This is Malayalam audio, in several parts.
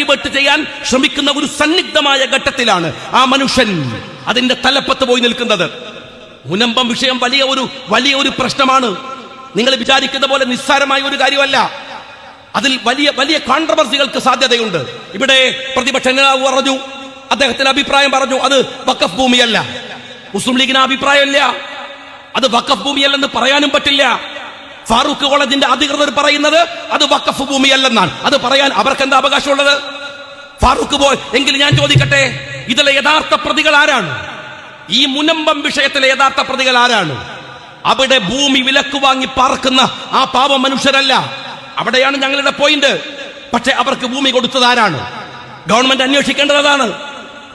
ഡൈവേർട്ട് ചെയ്യാൻ ശ്രമിക്കുന്ന ഒരു സന്നിഗ്ധമായ ഘട്ടത്തിലാണ് ആ മനുഷ്യൻ അതിന്റെ തലപ്പത്ത് പോയി നിൽക്കുന്നത്. മുനമ്പം വിഷയം വലിയ ഒരു വലിയ ഒരു പ്രശ്നമാണ്. നിങ്ങൾ വിചാരിക്കുന്ന പോലെ നിസ്സാരമായ ഒരു കാര്യമല്ല. അതിൽ വലിയ വലിയ കോൺട്രവേഴ്സികൾക്ക് സാധ്യതയുണ്ട്. ഇവിടെ പ്രതിപക്ഷ നേതാവ് പറഞ്ഞു അദ്ദേഹത്തിന്റെ അഭിപ്രായം പറഞ്ഞു അത് വക്കഫ് ഭൂമിയല്ല. മുസ്ലിം ലീഗിന് അഭിപ്രായമല്ല. അത് വക്കഫ് ഭൂമിയല്ലെന്ന് പറയാനും പറ്റില്ല. ഫാറൂഖ് കോളേജിന്റെ അധികൃതർ പറയുന്നത് അത് വക്കഫ് ഭൂമിയല്ലെന്നാണ്. അത് പറയാൻ അവർക്ക് എന്താ അവകാശമുള്ളത്? ഫാറൂഖ് പോൽ എങ്കിൽ ഞാൻ ചോദിക്കട്ടെ ഇതിലെ യഥാർത്ഥ പ്രതികൾ ആരാണ്? ഈ മുനമ്പം വിഷയത്തിലെ യഥാർത്ഥ പ്രതികൾ ആരാണ്? അവിടെ ഭൂമി വിലക്ക് വാങ്ങി പാർക്കുന്ന ആ പാവ മനുഷ്യരല്ല. അവിടെയാണ് ഞങ്ങളുടെ പോയിന്റ് പക്ഷെ അവർക്ക് ഭൂമി കൊടുത്തത് ആരാണ്? ഗവൺമെന്റ് അന്വേഷിക്കേണ്ടത് അതാണ്.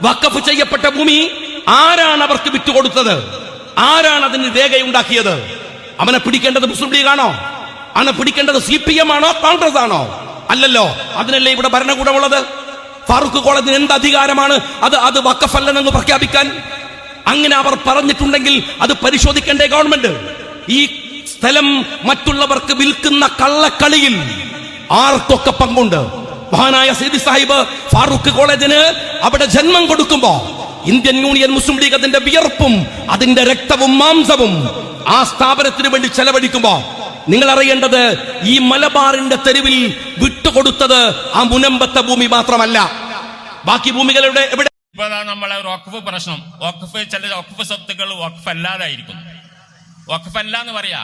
വക്കഫ് ചെയ്യപ്പെട്ട ഭൂമി ആരാണ് അവർക്ക് വിറ്റുകൊടുത്തത്? ആരാണ് അതിന് രേഖയുണ്ടാക്കിയത്? അവനെ പിടിക്കേണ്ടത് മുസ്ലിം ലീഗാണോ? അവനെ പിടിക്കേണ്ടത് സി പി എം ആണോ കോൺഗ്രസ് ആണോ അല്ലല്ലോ. അതിനല്ലേ ഇവിടെ ഭരണകൂടമുള്ളത്? ഫാറൂഖ് കോളേജിന് എന്ത് അധികാരമാണ്? അത് അത് വക്കഫല്ലെന്ന് പ്രഖ്യാപിക്കാൻ. അങ്ങനെ അവർ പറഞ്ഞിട്ടുണ്ടെങ്കിൽ അത് പരിശോധിക്കേണ്ടേ ഗവൺമെന്റ്. ഈ സ്ഥലം മറ്റുള്ളവർക്ക് വിൽക്കുന്ന കള്ളക്കളിയിൽ ആർക്കൊക്കെ പങ്കുണ്ട്? മഹാനായ സീതി സാഹിബ് ഫാറൂഖ് കോളേജിന് അവിടെ ജന്മം കൊടുക്കുമ്പോ ഇന്ത്യൻ യൂണിയൻ മുസ്ലിം ലീഗ് അതിന്റെ വിയർപ്പും അതിന്റെ രക്തവും മാംസവും ആ സ്ഥാപനത്തിന് വേണ്ടി ചെലവഴിക്കുമ്പോ നിങ്ങൾ അറിയേണ്ടത് ഈ മലബാറിന്റെ തെരുവിൽ വിട്ടുകൊടുത്തത് ആ മുനമ്പത്തെ ഭൂമി മാത്രമല്ല. ബാക്കി ഭൂമികളുടെ എവിടെ? നമ്മളെ വഖഫ് പ്രശ്നം. വഖഫ് ചില വഖഫ് സ്വത്തുക്കൾ വഖഫ് അല്ലാതായിരിക്കും വഖഫ് അല്ല എന്ന് പറയാ.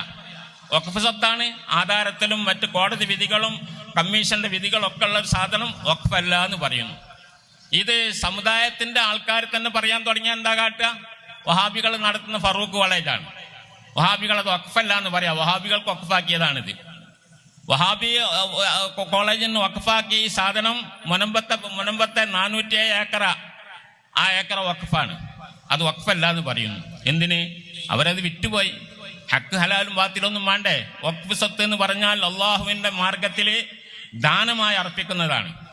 വഖഫ് സ്വത്താണ് ആധാരത്തിലും മറ്റ് കോടതി വിധികളും കമ്മീഷന്റെ വിധികളൊക്കെ ഉള്ള ഒരു സാധനം വഖഫ് അല്ല എന്ന് പറയുന്നു. ഇത് സമുദായത്തിന്റെ ആൾക്കാർ തന്നെ പറയാൻ തുടങ്ങിയാൽ എന്താ കാട്ടുക? വഹാബികൾ നടത്തുന്ന ഫറൂഖ് കോളേജാണ്. വഹാബികൾ അത് വഖഫല്ല എന്ന് പറയാം. വഹാബികൾക്ക് വഖഫാക്കിയതാണിത്. വഹാബി കോളേജിന് വഖഫാക്കിയ ഈ സാധനം മുനമ്പത്തെ മുനമ്പത്തെ നാനൂറ്റി ഏക്കറ. ആ ഏക്കറ വഖഫാണ്. അത് വഖഫല്ല എന്ന് പറയുന്നു. എന്തിന്? അവരത് വിറ്റുപോയി. ഹക്ക് ഹലാലും ബാത്തിലൊന്നും വേണ്ടേ വഖഫ് സ്വത്ത് എന്ന് പറഞ്ഞാൽ അള്ളാഹുവിന്റെ മാർഗത്തിൽ ദാനമായി അർപ്പിക്കുന്നതാണ്.